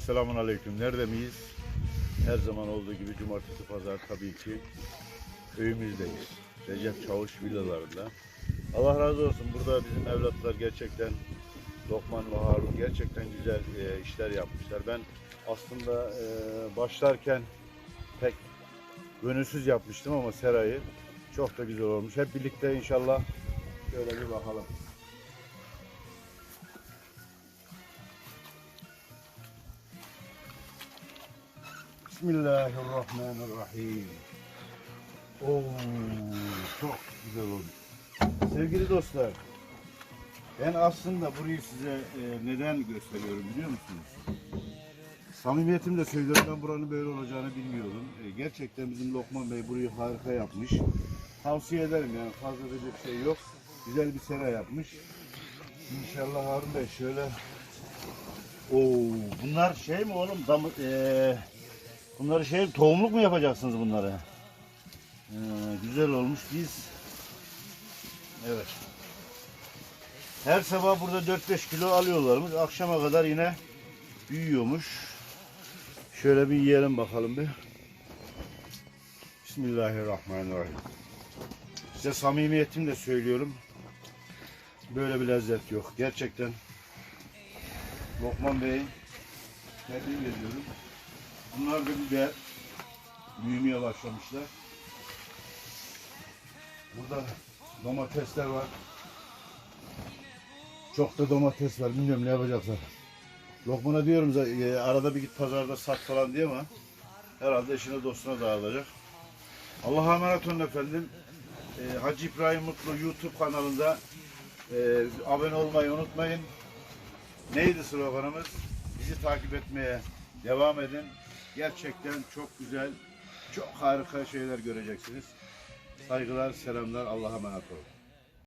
Selamun Aleyküm. Nerede miyiz? Her zaman olduğu gibi cumartesi pazar tabii ki köyümüzdeyiz. Recep Çavuş villalarında. Allah razı olsun. Burada bizim evlatlar gerçekten Lokman ve Harun gerçekten güzel e, işler yapmışlar. Ben aslında e, başlarken pek gönülsüz yapmıştım ama serayı çok da güzel olmuş. Hep birlikte inşallah şöyle bir bakalım. Bismillahirrahmanirrahim. Oo, çok güzel oldu. Sevgili dostlar, ben aslında burayı size e, neden gösteriyorum biliyor musunuz? Samimiyetimle söylüyorum ben buranın böyle olacağını bilmiyordum. E, gerçekten bizim Lokman Bey burayı harika yapmış. Tavsiye ederim yani fazla diyecek şey yok. Güzel bir sera yapmış. İnşallah Harun Bey şöyle Oo, bunlar şey mi oğlum? Dam, eee, bunları şey tohumluk mu yapacaksınız bunları? Ee, güzel olmuş. Biz evet. Her sabah burada 4-5 kilo alıyorlarmış. Akşama kadar yine büyüyormuş. Şöyle bir yiyelim bakalım bir. Bismillahirrahmanirrahim. Size samimiyetimle söylüyorum. Böyle bir lezzet yok. Gerçekten Lokman Bey tebrik ediyorum. Bunlar da biber büyümeye başlamışlar. Burada domatesler var. Çok da domates var. Bilmiyorum ne yapacaklar. Lokman'a diyorum e, arada bir git pazarda sat falan diye ama herhalde eşine dostuna dağılacak. Allah'a emanet olun efendim. E, Hacı İbrahim Mutlu YouTube kanalında e, abone olmayı unutmayın. Neydi sloganımız? Bizi takip etmeye devam edin. Gerçekten çok güzel, çok harika şeyler göreceksiniz. Saygılar, selamlar. Allah'a emanet olun.